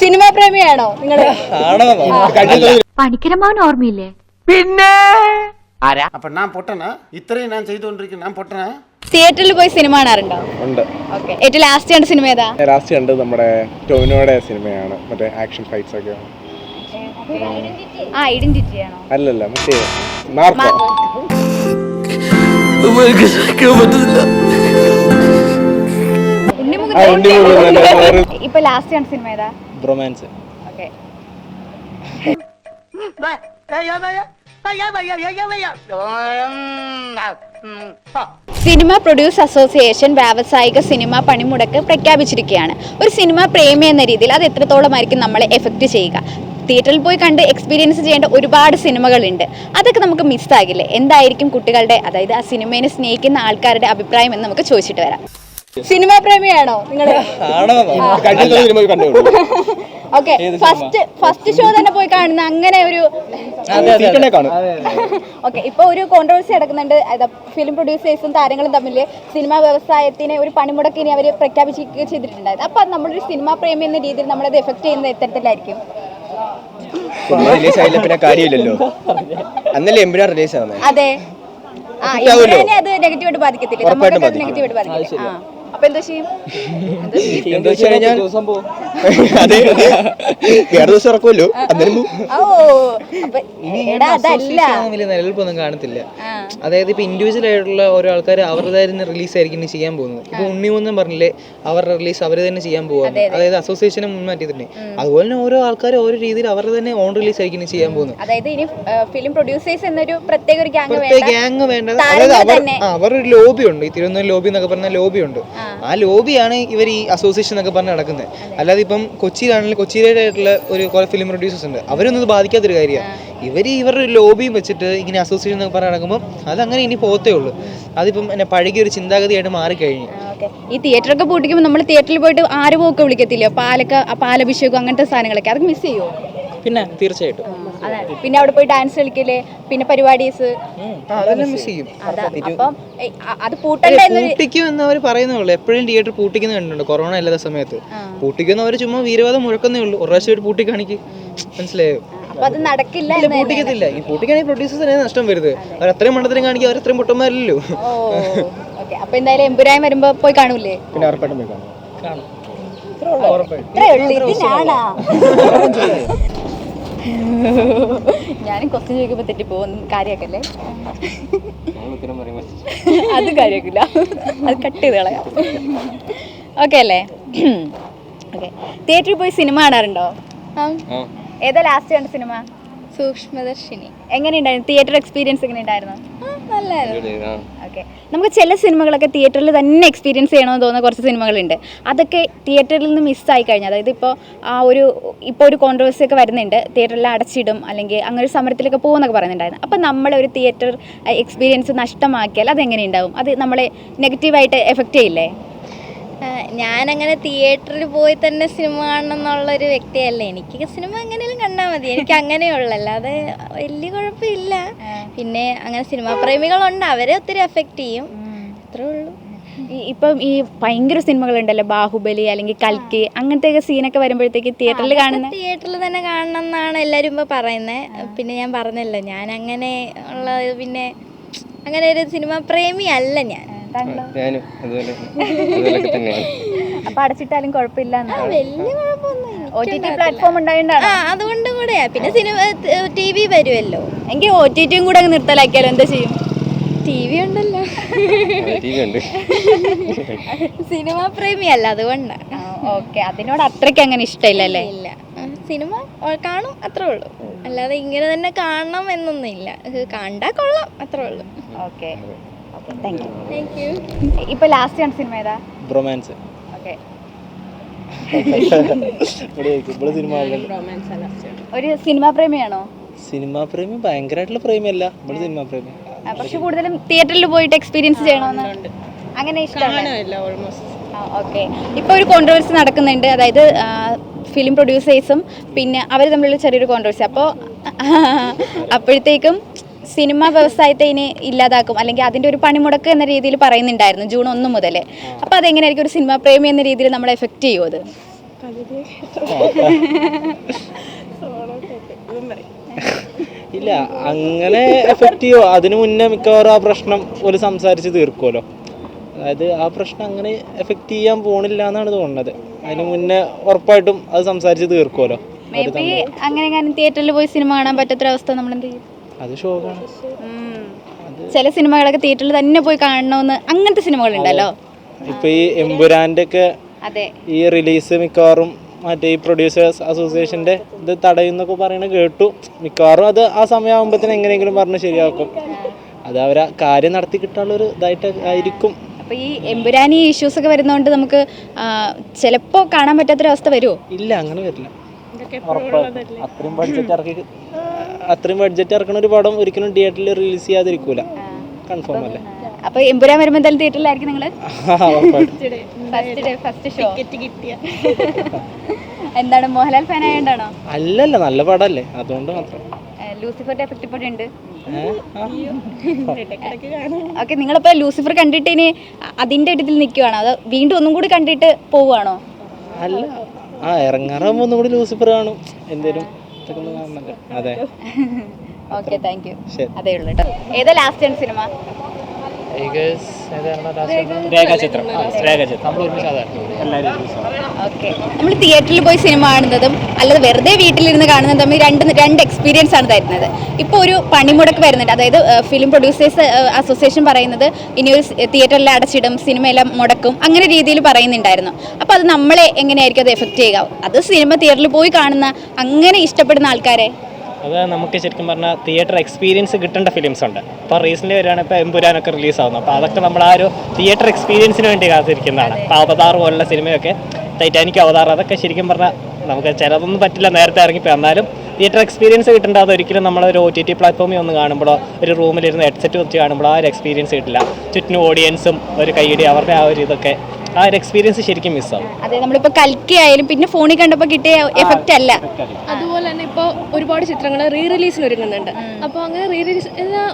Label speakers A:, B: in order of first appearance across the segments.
A: Cinema പ്രേമിയാണോ നിങ്ങൾ?
B: പണിക്കരമാവൻ ഓർമ്മയില്ലേ?
C: പിന്നെ? ആരാ? അപ്പൊ ഞാൻ പൊട്ടന? ഇത്രയും ഞാൻ ചെയ്തുകൊണ്ടിരിക്കുന്നു ഞാൻ പൊട്ടന?
A: തിയേറ്ററിൽ പോയി സിനിമ കാണാറുണ്ടോ?
D: ഉണ്ട്.
A: ഓക്കെ. ഏറ്റവും ലാസ്റ്റ് കണ്ട സിനിമ ഏതാ?
D: ലാസ്റ്റ് കണ്ടത് നമ്മുടെ ടോവിനോയുടെ സിനിമയാണ്. മറ്റേ ആക്ഷൻ ഫൈറ്റ്സ് ഒക്കെ.
A: ആ ഐഡന്റിറ്റി ആണോ?
D: അല്ലല്ല മറ്റേ മാർക്കോ.
A: ഇപ്പൊ ലാസ്റ്റ് കണ്ട സിനിമ ഏതാ? ഓക്കെ സിനിമ പ്രൊഡ്യൂസ് അസോസിയേഷൻ വ്യാവസായിക സിനിമ പണിമുടക്ക് പ്രഖ്യാപിച്ചിരിക്കുകയാണ്. ഒരു സിനിമ പ്രേമി എന്ന രീതിയിൽ അത് എത്രത്തോളമായിരിക്കും നമ്മളെ എഫക്റ്റ് ചെയ്യുക? തിയേറ്ററിൽ പോയി കണ്ട് എക്സ്പീരിയൻസ് ചെയ്യേണ്ട ഒരുപാട് സിനിമകളുണ്ട്. അതൊക്കെ നമുക്ക് മിസ്സാകില്ലേ എന്തായിരിക്കും കുട്ടികളുടെ അതായത് ആ സിനിമയെ സ്നേഹിക്കുന്ന ആൾക്കാരുടെ അഭിപ്രായം എന്ന് നമുക്ക് ചോദിച്ചിട്ട് വരാം. സിനിമ പ്രേമിയാണോ നിങ്ങൾ
D: കഴിഞ്ഞ സിനിമ കണ്ടു
A: ഓക്കെ ഫസ്റ്റ് ഫസ്റ്റ് ഷോ തന്നെ പോയി കാണുന്ന അങ്ങനെ ഒരു ഓക്കെ ഇപ്പൊ ഒരു കോൺട്രവേഴ്സി നടക്കുന്നുണ്ട്. ഫിലിം പ്രൊഡ്യൂസേഴ്സും താരങ്ങളും തമ്മിൽ സിനിമാ വ്യവസായത്തിനെ ഒരു പണിമുടക്ക് ഇനി അവർ പ്രഖ്യാപിക്കുക ചെയ്തിട്ടുണ്ടായത് അപ്പൊ നമ്മളൊരു സിനിമാ പ്രേമി എന്ന രീതിയിൽ നമ്മളത് എഫക്ട് ചെയ്യുന്ന ഇത്തരത്തിലായിരിക്കും
E: റിലീസ് ആയില്ല പിന്നെ കാര്യമില്ലല്ലോ. അന്നല്ലേ റിലീസ് ആവുന്നത്
A: അതെ. ആ. അത് നെഗറ്റീവായിട്ട് ബാധിക്കത്തില്ല? നമുക്കൊക്കെ നെഗറ്റീവായിട്ട് ബാധിക്കില്ല ആ. അപ്പൊ എന്താ ചെയ്യും?
E: എന്താ വെച്ച് കഴിഞ്ഞാൽ അതെ അതെ. വേറെ ദിവസം ഇറക്കുമല്ലോ അന്നേരം.
A: ഓ അപ്പൊ എടാ അതല്ല.
F: വലിയ നിലനിൽപ്പൊന്നും കാണത്തില്ല.
A: ആ.
F: അതായത് ഇപ്പൊ ഇൻഡിവിജ്വൽ ആയിട്ടുള്ള ഓരോ ആൾക്കാർ അവരുടെ തന്നെ റിലീസ് ആയിരിക്കും ഇനി ചെയ്യാൻ പോകുന്നത്. ഇപ്പൊ ഉണ്ണിമൂന്നും പറഞ്ഞില്ലേ അവരുടെ റിലീസ് അവർ തന്നെ ചെയ്യാൻ പോകുന്നത് അതായത് അസോസിയേഷനെ മുൻമാറ്റിയിട്ടുണ്ട് അതുപോലെ തന്നെ ഓരോ ആൾക്കാർ ഓരോ രീതിയിൽ അവരുടെ തന്നെ ഓൺ റിലീസ് ആയിരിക്കും ഇനി ചെയ്യാൻ പോകുന്നത്.
A: അതായത് ഇനി ഫിലിം പ്രൊഡ്യൂസേഴ്സ് എന്നൊരു പ്രത്യേക ഒരു ഗ്യാങ് വേണ്ട.
F: ഗ്യാങ് വേണ്ടത്
A: താരങ്ങൾ
F: അതായത് അവർ
A: തന്നെ.
F: ആ അവരുടെ ഒരു ലോബി ഉണ്ട്. ഈ തിരുവനന്തപുരം ലോബി എന്നൊക്കെ പറഞ്ഞ ലോബി ഉണ്ട്. ആ. ലോബിയാണ് ഇവർ ഈ അസോസിയേഷൻ എന്നൊക്കെ പറഞ്ഞ് നടക്കുന്നത്. അല്ലാതെ ഇപ്പം കൊച്ചിയിലാണെങ്കിൽ കൊച്ചിയിലായിട്ടുള്ള ഒരു കുറെ ഫിലിം പ്രൊഡ്യൂസേഴ്സ് ഉണ്ട്. അവരൊന്നും ഇത് ബാധിക്കാത്തൊരു കാര്യമാണ്. ഇവർ ഇവരുടെ ഒരു ലോബിയും വെച്ചിട്ട് ഇങ്ങനെ അസോസിയേഷൻ എന്നൊക്കെ പറഞ്ഞ് നടക്കുമ്പോൾ അതങ്ങനെ ഇനി പോകത്തേ ഉള്ളൂ. അതിപ്പം എന്നെ പഴകിയ ഒരു ചിന്താഗതിയായിട്ട് മാറിക്കഴിഞ്ഞു
A: ഈ ഈ തിയേറ്ററൊക്കെ പൂട്ടിക്കുമ്പോൾ നമ്മൾ തിയേറ്ററിൽ പോയിട്ട് ആരും ഒക്കെ വിളിക്കത്തില്ല പാലക്ക പാലഭിഷേകം അങ്ങനത്തെ സാധനങ്ങളൊക്കെ. അതൊക്കെ മിസ് ചെയ്യുമോ
F: പിന്നെ തീർച്ചയായിട്ടും.
A: പിന്നെ അവിടെ പോയി ഡാൻസ് കളിക്കൽ പിന്നെ പരിപാടീസ്. അപ്പം അത് പൂട്ടണ്ട എന്നൊരു
F: പൂട്ടിക്കും അവർ പറയുന്നേ എപ്പോഴും തിയേറ്റർ പൂട്ടിക്കുന്ന കണ്ടിട്ടുണ്ട് കൊറോണ ഇല്ലാത്ത സമയത്ത്. പൂട്ടിക്കുന്ന അവർ ചുമ്മാ വീരവാദം മുഴക്കുന്നേ ഉള്ളൂ. ഒരു പ്രാവശ്യം പൂട്ടി കാണിക്ക് മനസ്സിലായോ?
A: അത് നടക്കില്ല
F: പൂട്ടിക്കത്തില്ല. ഈ പൂട്ടിക്കാണെങ്കിൽ പ്രൊഡ്യൂസേഴ്സ് തന്നെ നഷ്ടം വരുത് അവർ അത്രയും മണ്ടത്തിലും കാണിക്കുക അവർ അത്രയും പൊട്ടന്മാരല്ലോ
A: അപ്പൊ എന്തായാലും എമ്പുരായം വരുമ്പോ പോയി കാണൂലേ
D: പിന്നെ ഉറപ്പായിട്ടും പോയി കാണും.
A: ഇത്രേ ഉള്ളൂ. ഇതിനാണാ? ഞാനും ക്വസ്റ്റ്യൻ ചോദിക്കുമ്പോ തെറ്റി പോകും കാര്യാക്കല്ലേ അത് കാര്യമാക്കില്ല അത് കട്ട് ചെയ്ത് കളയാം. ഓക്കെ അല്ലേ? ഓക്കെ തിയേറ്ററിൽ പോയി സിനിമ കാണാറുണ്ടോ? ഏതാ ലാസ്റ്റ് കണ്ട സിനിമ
B: സൂക്ഷ്മദർശിനി.
A: എങ്ങനെയുണ്ടായിരുന്നു? തിയേറ്റർ എക്സ്പീരിയൻസ് എങ്ങനെയുണ്ടായിരുന്നു? ഓക്കെ. നമുക്ക് ചില സിനിമകളൊക്കെ തിയേറ്ററിൽ തന്നെ എക്സ്പീരിയൻസ് ചെയ്യണമെന്ന് തോന്നുന്ന. കുറച്ച് സിനിമകളുണ്ട്. അതൊക്കെ തിയേറ്ററിൽ നിന്ന് മിസ്സായി കഴിഞ്ഞാൽ അതായത് ഇപ്പോൾ ആ ഒരു ഇപ്പോൾ ഒരു കോൺട്രവേഴ്സി ഒക്കെ വരുന്നുണ്ട്. തിയേറ്ററിൽ അടച്ചിടും അല്ലെങ്കിൽ അങ്ങനെ ഒരു സമരത്തിലൊക്കെ പോകുന്നൊക്കെ പറയുന്നുണ്ടായിരുന്നു. അപ്പോൾ നമ്മളെ ഒരു തിയേറ്റർ എക്സ്പീരിയൻസ് നഷ്ടമാക്കിയാൽ അതെങ്ങനെയുണ്ടാവും അത് നമ്മളെ നെഗറ്റീവായിട്ട് എഫക്റ്റ് ചെയ്യില്ലേ?
B: ഞാനങ്ങനെ തിയേറ്ററിൽ പോയി തന്നെ സിനിമ കാണണം എന്നുള്ളൊരു വ്യക്തിയല്ല. എനിക്ക് സിനിമ എങ്ങനെയും കണ്ടാൽ മതി. എനിക്ക് അങ്ങനെയുള്ള അല്ലാതെ വലിയ കുഴപ്പമില്ല. പിന്നെ അങ്ങനെ സിനിമാ പ്രേമികളുണ്ട്. അവരെ ഒത്തിരി എഫക്റ്റ് ചെയ്യും. അത്രേ ഉള്ളൂ.
A: ഇപ്പം ഈ ഭയങ്കര സിനിമകളുണ്ടല്ലോ. ബാഹുബലി അല്ലെങ്കിൽ കൽക്കി അങ്ങനത്തെ സീനൊക്കെ വരുമ്പോഴത്തേക്ക് തിയേറ്ററിൽ കാണുന്ന
B: തിയേറ്ററിൽ തന്നെ കാണണം എന്നാണ് എല്ലാവരും ഇപ്പോൾ പറയുന്നത് പിന്നെ ഞാൻ പറഞ്ഞല്ലോ. ഞാൻ അങ്ങനെ ഉള്ള പിന്നെ അങ്ങനെ ഒരു സിനിമ പ്രേമി അല്ല ഞാൻ
E: ഞാനും അതുപോലെ അതുപോലൊക്കെ തന്നെയാണ്.
A: അപ്പൊ അടച്ചിട്ടാലും കുഴപ്പമില്ല
B: വലിയ കുഴപ്പമൊന്നും
A: ഒ ടി ടി പ്ലാറ്റ്ഫോം ഉണ്ടായോണ്ടാണ്?
B: ആ അതുകൊണ്ട് കൂടെയാ പിന്നെ സിനിമ ടി വി വരുമല്ലോ
A: എങ്കിൽ ഒ ടി ടിയും കൂടെ അങ്ങ് നിർത്തലാക്കിയാലോ? എന്താ ചെയ്യും?
B: ടി വി ഉണ്ടല്ലോ.
E: ടി വി ഉണ്ട്.
B: സിനിമ പ്രേമി അല്ല അതുകൊണ്ടാണ്
A: ഓക്കെ. അതിനോട് അത്രയ്ക്ക് അങ്ങനെ ഇഷ്ടമില്ല അല്ലേ
B: ഇല്ല. സിനിമ കാണും അത്രേ ഉള്ളൂ. അല്ലാതെ ഇങ്ങനെ തന്നെ കാണണം എന്നൊന്നും ഇല്ല. കണ്ടാ കൊള്ളാം അത്രേ ഉള്ളൂ.
A: Okay. Okay thank you
B: thank you
A: ഇപ്പൊ ലാസ്റ്റ് കണ്ട സിനിമ ഏതാ?
D: റൊമാൻസ്
A: ഓക്കെ ഒരു സിനിമാ പ്രേമിയാണോ
D: സിനിമാ പ്രേമി ഭയങ്കരമായിട്ടുള്ള പ്രേമിയല്ല ഇവിടെ സിനിമാ പ്രേമി
A: പക്ഷെ കൂടുതലും തിയേറ്ററിൽ പോയിട്ട് എക്സ്പീരിയൻസ് ചെയ്യണമെന്ന് അങ്ങനെ ഓക്കെ ഇപ്പോൾ ഒരു കോൺട്രവേഴ്സി നടക്കുന്നുണ്ട്. അതായത് ഫിലിം പ്രൊഡ്യൂസേഴ്സും പിന്നെ അവർ തമ്മിലുള്ള ചെറിയൊരു കോൺട്രവേഴ്സി അപ്പോൾ അപ്പോഴത്തേക്കും സിനിമ വ്യവസായത്തെ ഇനി ഇല്ലാതാക്കും. അല്ലെങ്കിൽ അതിന്റെ ഒരു പണിമുടക്ക് എന്ന രീതിയിൽ പറയുന്നുണ്ടായിരുന്നു ജൂൺ ഒന്ന് മുതൽ. അപ്പോൾ അതെങ്ങനെയായിരിക്കും ഒരു സിനിമാ പ്രേമി എന്ന രീതിയിൽ നമ്മളെ എഫക്റ്റ് ചെയ്യുമോ അത്?
G: ഇല്ല അങ്ങനെ എഫക്റ്റ് ചെയ്യോ അതിനു മുന്നേ മിക്കവാറും ആ പ്രശ്നം ഒരു സംസാരിച്ച് തീർക്കുമല്ലോ അതായത് ആ പ്രശ്നം അങ്ങനെ എഫക്റ്റ് ചെയ്യാൻ പോണില്ല എന്നാണ് തോന്നുന്നത്. അതിനു മുന്നേ ഉറപ്പായിട്ടും അത് സംസാരിച്ച് തീർക്കുമല്ലോ
A: അങ്ങനെ തിയേറ്ററിൽ പോയി സിനിമ കാണാൻ പറ്റാത്തൊരവസ്ഥ നമ്മൾ എന്ത് ചെയ്യും?
G: അത് ഷോക്കാണ്
A: ചില സിനിമകളൊക്കെ തിയേറ്ററിൽ തന്നെ പോയി കാണണമെന്ന് അങ്ങനത്തെ സിനിമകൾ ഉണ്ടല്ലോ
G: ഇപ്പൊ ഈ എമ്പുരാന്റെ ഒക്കെ
A: അതെ.
G: ഈ റിലീസ് മിക്കവാറും മറ്റേ ഈ പ്രൊഡ്യൂസേഴ്സ് അസോസിയേഷന്റെ ഇത് തടയുന്നൊക്കെ പറയണ കേട്ടു. മിക്കവാറും അത് ആ സമയമാകുമ്പോഴത്തേന് എങ്ങനെയെങ്കിലും പറഞ്ഞ് ശരിയാക്കും. അത് അവരാ കാര്യം നടത്തി കിട്ടാനുള്ള ഒരു ഇതായിട്ട് ആയിരിക്കും.
A: അപ്പൊ ഈ എമ്പുരാനി ഇഷ്യൂസ് ഒക്കെ വരുന്നതുകൊണ്ട് നമുക്ക് ചിലപ്പോ കാണാൻ പറ്റാത്തൊരവസ്ഥ വരുമോ
G: ഇല്ല അങ്ങനെ വരില്ല. അത്രയും ബഡ്ജറ്റ് ഇറക്കി അത്രയും ബഡ്ജറ്റ് ഇറക്കണ ഒരു പടം ഒരിക്കലും തിയേറ്ററിൽ റിലീസ് ചെയ്യാതിരിക്കൂല. കൺഫേം അല്ലേ?
A: അപ്പൊ എമ്പുരാൻ വരുമ്പോ എന്തായാലും തിയേറ്ററിലായിരിക്കും നിങ്ങൾ ഫസ്റ്റ് ഡേ ഫസ്റ്റ് ഷോ എന്താണ് മോഹൻലാൽ ഫാൻ ആയതുകൊണ്ടാണോ
G: അല്ലല്ല നല്ല പടല്ലേ. അതുകൊണ്ട് മാത്രം.
A: ലൂസിഫറിന്റെ എഫക്റ്റ് ഉണ്ട്. ഓക്കെ നിങ്ങളിപ്പോ ലൂസിഫർ കണ്ടിട്ട് ഇനി അതിന്റെ ഇടത്തിൽ നിൽക്കുവാണോ അതോ വീണ്ടും ഒന്നും കൂടി കണ്ടിട്ട് പോവുകയാണോ
G: അല്ല. ആ ഇറങ്ങാറാകുമ്പോ ഒന്നും കൂടി ലൂസിഫർ കാണും. എന്തേലും അതെ.
A: ഓക്കെ താങ്ക് യു അതേ ഉള്ളൂ കേട്ടോ ഏതാ ലാസ്റ്റ് സിനിമ
G: രേഖാചിത്രം. രേഖാചിത്രം.
A: ഓക്കെ നമ്മൾ തിയേറ്ററിൽ പോയി സിനിമ കാണുന്നതും അല്ലാതെ വെറുതെ വീട്ടിലിരുന്ന് കാണുന്നതും തമ്മിൽ രണ്ട് രണ്ട് എക്സ്പീരിയൻസ് ആണ് തരുന്നത്. ഇപ്പോൾ ഒരു പണിമുടക്ക് വരുന്നുണ്ട്. അതായത് ഫിലിം പ്രൊഡ്യൂസേഴ്സ് അസോസിയേഷൻ പറയുന്നത് ഇനി ഒരു തിയേറ്ററിൽ അടച്ചിടും സിനിമയെല്ലാം മുടക്കും അങ്ങനെ രീതിയിൽ പറയുന്നുണ്ടായിരുന്നു. അപ്പോൾ അത് നമ്മളെ എങ്ങനെയായിരിക്കും അത് എഫക്റ്റ് ചെയ്യുക? അത് സിനിമ തിയേറ്ററിൽ പോയി കാണുന്ന അങ്ങനെ ഇഷ്ടപ്പെടുന്ന ആൾക്കാരെ
H: അത് നമുക്ക് ശരിക്കും പറഞ്ഞാൽ തിയേറ്റർ എക്സ്പീരിയൻസ് കിട്ടേണ്ട ഫിലിംസ് ഉണ്ട്. അപ്പോൾ റീസെന്റ് വരികയാണ് ഇപ്പോൾ എമ്പുരാനൊക്കെ റിലീസാവുന്നത് അപ്പോൾ അതൊക്കെ നമ്മൾ ആ ഒരു തിയേറ്റർ എക്സ്പീരിയൻസിന് വേണ്ടി കാത്തിരിക്കുന്നതാണ്. അപ്പോൾ അവതാർ പോലുള്ള സിനിമയൊക്കെ ടൈറ്റാനിക് അവതാർ അതൊക്കെ ശരിക്കും പറഞ്ഞാൽ നമുക്ക് ചിലതൊന്നും പറ്റില്ല. നേരത്തെ ഇറങ്ങിപ്പോയി എന്നാലും തിയേറ്റർ എക്സ്പീരിയൻസ് കിട്ടേണ്ട അത് ഒരിക്കലും നമ്മളൊരു ഒ ടി ടി പ്ലാറ്റ്ഫോമിൽ ഒന്ന് കാണുമ്പോഴോ ഒരു റൂമിലിരുന്ന് ഹെഡ്സെറ്റ് വെച്ച് കാണുമ്പോഴോ ആ ഒരു എക്സ്പീരിയൻസ് കിട്ടില്ല. ചുറ്റിനും ഓഡിയൻസും ഒരു കൈയ്യടി അവരുടെ ആ ഒരു ഇതൊക്കെ ആ ഒരു എക്സ്പീരിയൻസ് ശരിക്കും മിസ്സാവും
A: അതെ നമ്മളിപ്പോൾ കൽക്കി ആയാലും പിന്നെ ഫോണിൽ കണ്ടപ്പോൾ കിട്ടിയ എഫക്റ്റ് അല്ല.
I: അതുപോലെ തന്നെ ഇപ്പോൾ ഒരുപാട് ചിത്രങ്ങൾ റീ റിലീസിന് ഒരുങ്ങുന്നുണ്ട്. അപ്പോൾ അങ്ങനെ റീ റിലീസ്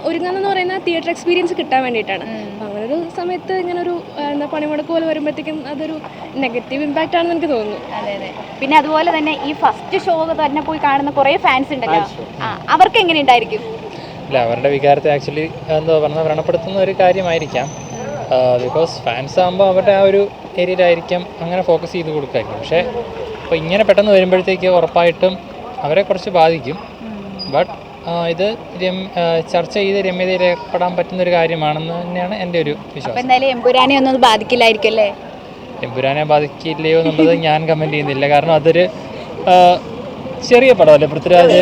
I: ഒരുങ്ങുന്നെന്ന് പറയുന്ന തിയേറ്റർ എക്സ്പീരിയൻസ് കിട്ടാൻ വേണ്ടിയിട്ടാണ്. അപ്പോൾ അങ്ങനെ ഒരു സമയത്ത് ഇങ്ങനെ ഒരു എന്താ പണിമുടക്ക് പോലെ വരുമ്പോഴത്തേക്കും അതൊരു നെഗറ്റീവ് ഇമ്പാക്റ്റ് ആണെന്ന് എനിക്ക് തോന്നുന്നു.
A: അതെ അതെ. പിന്നെ അതുപോലെ തന്നെ ഈ ഫസ്റ്റ് ഷോ തന്നെ പോയി കാണുന്ന കുറേ ഫാൻസ് ഉണ്ടല്ലോ. അവർക്ക് എങ്ങനെ ഉണ്ടായിരിക്കും
J: ഇല്ല അവരുടെ വികാരത്തെ ആക്ച്വലി എന്തോ പറഞ്ഞാൽ വ്രണപ്പെടുത്തുന്ന ഒരു കാര്യമായിരിക്കാം. ബിക്കോസ് ഫാൻസ് ആകുമ്പോൾ അവരുടെ ആ ഒരു ഏരിയയിലായിരിക്കും അങ്ങനെ ഫോക്കസ് ചെയ്ത് കൊടുക്കായിരിക്കും. പക്ഷേ ഇപ്പോൾ ഇങ്ങനെ പെട്ടെന്ന് വരുമ്പോഴത്തേക്ക് ഉറപ്പായിട്ടും അവരെ കുറച്ച് ബാധിക്കും. ബട്ട് ഇത് ചർച്ച ചെയ്ത് രമ്യതയിൽ ഏർപ്പെടാൻ പറ്റുന്ന ഒരു കാര്യമാണെന്ന് തന്നെയാണ് എന്റെ ഒരു വിശ്വാസം.
A: എന്തായാലും എമ്പുരാനെ ഒന്നും ബാധിക്കില്ലായിരിക്കും അല്ലേ?
J: എമ്പുരാനെ ബാധിക്കില്ലയോ എന്നുള്ളത് ഞാൻ കമന്റ് ചെയ്യുന്നില്ല. കാരണം അതൊരു ചെറിയ പടമല്ലേ? പൃഥ്വിരാജ്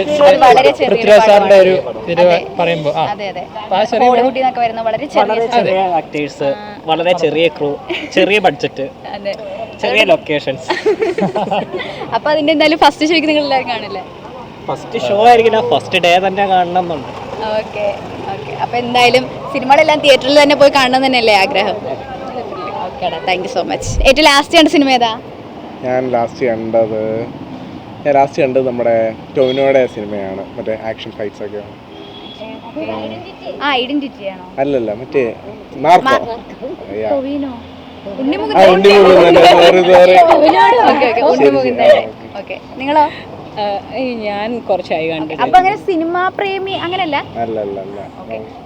J: പൃഥ്വിരാജ് സാറിന്റെ ഒരു
A: പറയുമ്പോ
J: ഇത്
A: അതെ. അതെ. അതെ
J: അപ്പോൾ ചെറിയ പടം.
A: ബോളിവുഡിൽ വരുന്ന വളരെ ചെറിയ
H: വളരെ ചെറിയ ആക്ടേഴ്സ് വളരെ ചെറിയ ക്രൂ ചെറിയ ബഡ്ജറ്റ്
A: അതെ.
H: ചെറിയ ലൊക്കേഷൻസ്
A: അപ്പൊ അതിന്റെ എന്തായാലും ഫസ്റ്റ് ഷോയ്ക്ക് നിങ്ങൾ എല്ലാവരും കാണില്ലേ?
H: ഫസ്റ്റ് ഷോ ആയിരിക്കില്ല ഫസ്റ്റ് ഡേ തന്നെ കാണണം എന്നുണ്ട്
A: ഓക്കെ ഓക്കെ. അപ്പൊ എന്തായാലും സിനിമകളെല്ലാം തിയേറ്ററിൽ തന്നെ പോയി കാണണം തന്നെയല്ലേ ആഗ്രഹം? ഓക്കേടാ താങ്ക് യു സോ മച്ച് ഏറ്റവും ലാസ്റ്റ് കണ്ട സിനിമ ഏതാ?
D: ഞാൻ ലാസ്റ്റ് കണ്ടത് ഞാൻ ലാസ്റ്റ് കണ്ടത് നമ്മുടെ ടൊവിനോയുടെ സിനിമയാണ്. മറ്റേ ആക്ഷൻ ഫൈറ്റ്സ് ഒക്കെ.
A: ആ ഐഡന്റിറ്റി ആണോ?
D: അല്ലല്ല മറ്റേ Yeah.
A: ടൊവിനോ. നിങ്ങളോ?
I: ഞാൻ കുറച്ചായി കണ്ടു
A: അപ്പൊ അങ്ങനെ സിനിമാ പ്രേമി അങ്ങനല്ല?
D: അല്ല അല്ല അല്ല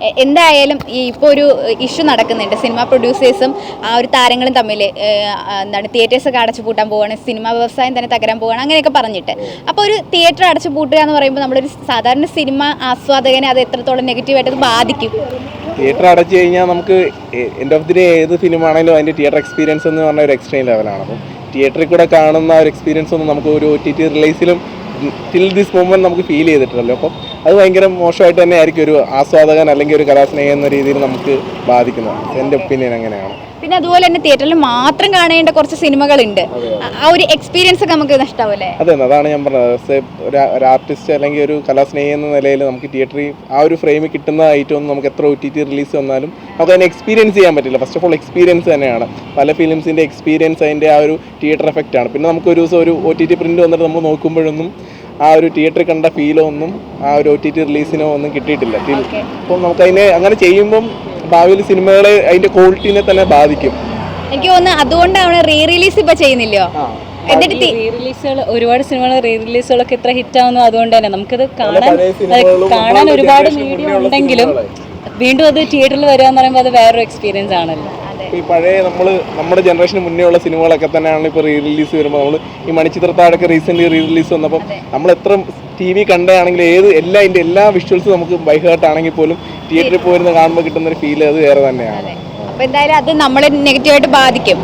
A: എ- എന്തായാലും ഈ ഇപ്പോ ഒരു ഇഷ്യൂ നടക്കുന്നുണ്ട്. സിനിമ പ്രൊഡ്യൂസേഴ്സും ആ ഒരു താരങ്ങളും തമ്മിൽ എന്താണ് തിയേറ്റേഴ്സ് ഒക്കെ അടച്ചു പൂട്ടാൻ പോവാണ് സിനിമാ വ്യവസായം തന്നെ തകരാൻ പോവാണ് അങ്ങനെയൊക്കെ പറഞ്ഞിട്ട്. അപ്പോൾ ഒരു തിയേറ്റർ അടച്ചു പൂട്ടുക എന്ന് പറയുമ്പോൾ നമ്മളൊരു സാധാരണ സിനിമ ആസ്വാദകനെ അത് എത്രത്തോളം നെഗറ്റീവായിട്ട് അത് ബാധിക്കും?
D: തിയേറ്റർ അടച്ചു കഴിഞ്ഞാൽ നമുക്ക് എൻഡ് ഓഫ് ദി ഡേ ഏത് സിനിമ ആണെങ്കിലും അതിന്റെ തിയേറ്റർ എക്സ്പീരിയൻസ് എന്ന് പറഞ്ഞ ഒരു എക്സ്ട്രീം ലെവലാണ് അപ്പം തിയേറ്ററിൽ കൂടെ കാണുന്ന ഒരു എക്സ്പീരിയൻസ് ഒന്നും നമുക്ക് ഒരു ഒ ടി ടി റിലീസിലും ടിൽ ദിസ് മൂമെന്റ് നമുക്ക് ഫീൽ ചെയ്തിട്ടുണ്ടല്ലോ അപ്പം അത് ഭയങ്കര മോശമായിട്ട് തന്നെ ആയിരിക്കും ഒരു ആസ്വാദകൻ അല്ലെങ്കിൽ ഒരു കലാസ്നേഹം എന്ന രീതിയിൽ നമുക്ക് ബാധിക്കുന്നത്. എന്റെ ഒപ്പീനിയൻ അങ്ങനെയാണ്.
A: പിന്നെ അതുപോലെ തന്നെ തിയേറ്ററിൽ മാത്രം കാണേണ്ട കുറച്ച് സിനിമകളുണ്ട്. ആ- ഒരു എക്സ്പീരിയൻസ് ഒക്കെ നമുക്ക് നഷ്ടാവല്ലേ
D: അതെ അതാണ് ഞാൻ പറഞ്ഞത്. ഒരു ഒരു ആർട്ടിസ്റ്റ് അല്ലെങ്കിൽ ഒരു കലാസ്നേഹി എന്ന നിലയിൽ നമുക്ക് തിയേറ്ററിൽ ആ ഒരു ഫ്രെയിമിൽ കിട്ടുന്ന ഐറ്റം ഒന്നും നമുക്ക് എത്ര ഒ ടി ടി റിലീസ് വന്നാലും നമുക്ക് അതിനെ എക്സ്പീരിയൻസ് ചെയ്യാൻ പറ്റില്ല. ഫസ്റ്റ് ഓഫ് ഓൾ എക്സ്പീരിയൻസ് തന്നെയാണ്. പല ഫിലിംസിന്റെ എക്സ്പീരിയൻസ് അതിന്റെ ആ ഒരു തിയേറ്റർ എഫക്റ്റ് ആണ്. പിന്നെ നമുക്ക് ഒരു ദിവസം ഒരു ഒ ടി ടി പ്രിന്റ് വന്നിട്ട് നമ്മൾ നോക്കുമ്പോഴൊന്നും ആ ഒരു തിയേറ്ററിൽ കണ്ട ഫീലോ ഒന്നും ആ ഒരു ഒ ടി ടി റിലീസിനോ ഒന്നും കിട്ടിയിട്ടില്ല. അപ്പൊ അപ്പം നമുക്കതിനെ അങ്ങനെ ചെയ്യുമ്പം ഭാവിയിൽ സിനിമകളെ അതിന്റെ ക്വാളിറ്റിനെ തന്നെ ബാധിക്കും.
A: എനിക്ക് തോന്നുന്നു അതുകൊണ്ടാണ് റീ റിലീസ് ഇപ്പൊ ചെയ്യുന്നില്ലോ എന്നിട്ട് തി-
K: റീ റിലീസുകൾ ഒരുപാട് സിനിമകൾ റീ റിലീസുകളൊക്കെ ഇത്ര ഹിറ്റ് ആവുന്നു അതുകൊണ്ട് തന്നെ നമുക്കത് കാണാൻ കാണാൻ ഒരുപാട്
D: വീഡിയോ
K: മീഡിയ ഉണ്ടെങ്കിലും വീണ്ടും അത് തിയേറ്ററിൽ വരിക എന്ന് പറയുമ്പോൾ അത് വേറൊരു എക്സ്പീരിയൻസ് ആണല്ലോ.
D: ഈ പഴയ നമ്മൾ നമ്മുടെ ജനറേഷന് മുന്നേ ഉള്ള സിനിമകളൊക്കെ തന്നെയാണ് ഇപ്പോൾ റീ റിലീസ് വരുമ്പോൾ നമ്മൾ ഈ മണിച്ചിത്രത്താഴൊക്കെ റീസെന്റ്ലി റീ റിലീസ് വന്നപ്പോൾ നമ്മൾ എത്ര ടി വി കണ്ടാണെങ്കിൽ ഏത് എല്ലാ ഇതിന്റെ എല്ലാ വിഷ്വൽസും നമുക്ക് ബൈഹേർട്ട് ആണെങ്കിൽ പോലും തിയേറ്ററിൽ പോയിരുന്ന് കാണുമ്പോൾ കിട്ടുന്ന ഒരു ഫീൽ അത് വേറെ തന്നെയാണ്.
A: അപ്പോൾ എന്തായാലും അത് നമ്മളെ നെഗറ്റീവായിട്ട് ബാധിക്കും.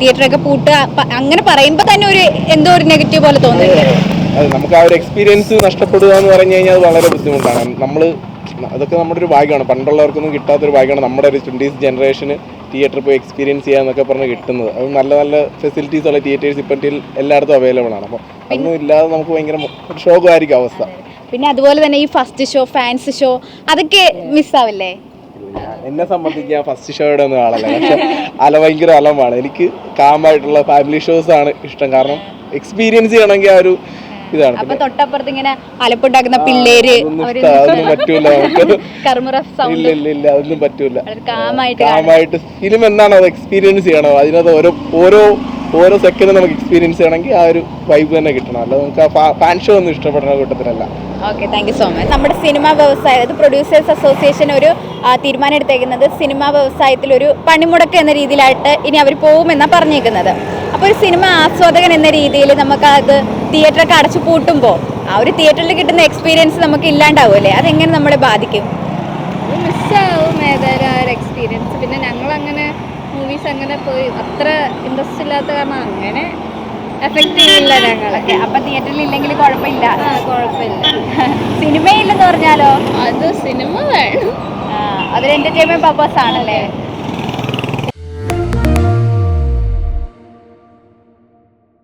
A: തിയേറ്ററൊക്കെ പൂട്ടുക അങ്ങനെ പറയുമ്പോൾ തന്നെ ഒരു എന്തോ ഒരു നെഗറ്റീവ് പോലെ തോന്നുന്നുണ്ട്
D: അത്. നമുക്ക് ആ ഒരു എക്സ്പീരിയൻസ് നഷ്ടപ്പെടുക എന്ന് പറഞ്ഞു കഴിഞ്ഞാൽ അത് വളരെ ബുദ്ധിമുട്ടാണ്. നമ്മൾ അതൊക്കെ നമ്മുടെ ഒരു ഭാഗ്യമാണ്. പണ്ടുള്ളവർക്കൊന്നും കിട്ടാത്തൊരു ഭാഗ്യമാണ് നമ്മുടെ ഒരു ട്വന്റീസ് ജനറേഷന് തിയേറ്ററിൽ പോയി എക്സ്പീരിയൻസ് ചെയ്യാന്നൊക്കെ പറഞ്ഞ് കിട്ടുന്നത്. അത് നല്ല നല്ല ഫെസിലിറ്റീസ് ഉള്ള തിയേറ്റേഴ്സ് ഇപ്പം എല്ലായിടത്തും അവൈലബിൾ ആണ്. അപ്പോൾ അതൊന്നും ഇല്ലാതെ നമുക്ക് ഭയങ്കര ഒരു ഷോക്കായിരിക്കും അവസ്ഥ.
A: പിന്നെ അതുപോലെ തന്നെ ഈ ഫസ്റ്റ് ഷോ ഫാൻസ് ഷോ അതൊക്കെ മിസ്സാവില്ലേ
D: എന്നെ സംബന്ധിച്ച് ഞാൻ ഫസ്റ്റ് ഷോയുടെ ഒന്നും ആളല്ല. പക്ഷെ അല ഭയങ്കര അലമാണ്. എനിക്ക് കാമായിട്ടുള്ള ഫാമിലി ഷോസ് ആണ് ഇഷ്ടം. കാരണം എക്സ്പീരിയൻസ് ചെയ്യണമെങ്കിൽ ആ ഒരു ഇതാണ്
A: അപ്പൊ തൊട്ടപ്പുറത്ത് ഇങ്ങനെ അലപ്പുണ്ടാക്കുന്ന പിള്ളേര്
D: ഇല്ല ഇല്ല ഇല്ല അതൊന്നും പറ്റൂല.
A: കാമായിട്ട്
D: കാമായിട്ട് ഫിലിം എന്നാണ് അത്? എക്സ്പീരിയൻസ് ചെയ്യണം? അതിനകത്ത് ഓരോ ഓരോ ഓരോ സെക്കൻഡ് നമുക്ക് എക്സ്പീരിയൻസ് ചെയ്യണമെങ്കിൽ ആ ഒരു വൈബ് തന്നെ കിട്ടണം. അല്ലാതെ നമുക്ക് ആ ഫാൻ ഷോ ഒന്നും ഇഷ്ടപ്പെടുന്ന കൂട്ടത്തിലല്ല.
A: Okay thank you so much നമ്മുടെ സിനിമാ വ്യവസായ അത് പ്രൊഡ്യൂസേഴ്സ് അസോസിയേഷൻ ഒരു തീരുമാനം എടുത്തേക്കുന്നത് സിനിമാ വ്യവസായത്തിൽ ഒരു പണിമുടക്ക് എന്ന രീതിയിലായിട്ട് ഇനി അവർ പോകുമെന്നാണ് പറഞ്ഞേക്കുന്നത്. അപ്പോൾ ഒരു സിനിമ ആസ്വാദകൻ എന്ന രീതിയിൽ നമുക്ക് അത് തിയേറ്ററൊക്കെ അടച്ചു പൂട്ടുമ്പോൾ ആ ഒരു തിയേറ്ററിൽ കിട്ടുന്ന എക്സ്പീരിയൻസ് നമുക്ക് ഇല്ലാണ്ടാവുമല്ലേ അതെങ്ങനെ നമ്മളെ ബാധിക്കും?
B: മിസ്സാവും ഏതായാലും ആ ഒരു എക്സ്പീരിയൻസ് പിന്നെ ഞങ്ങൾ അങ്ങനെ മൂവീസ് അങ്ങനെ പോയി. അത്ര ഇൻട്രസ്റ്റ് ഇല്ലാത്ത കാരണം അങ്ങനെ എഫക്റ്റ് ചെയ്യില്ല ഞങ്ങളൊക്കെ
A: അപ്പൊ തിയേറ്ററിൽ ഇല്ലെങ്കിൽ കുഴപ്പമില്ല.
B: കുഴപ്പമില്ല.
A: സിനിമയില്ലെന്ന് പറഞ്ഞാലോ?
B: അത് സിനിമ വേണം.
A: അതൊരു എന്റർടൈൻമെന്റ് പർപ്പസ് ആണല്ലേ?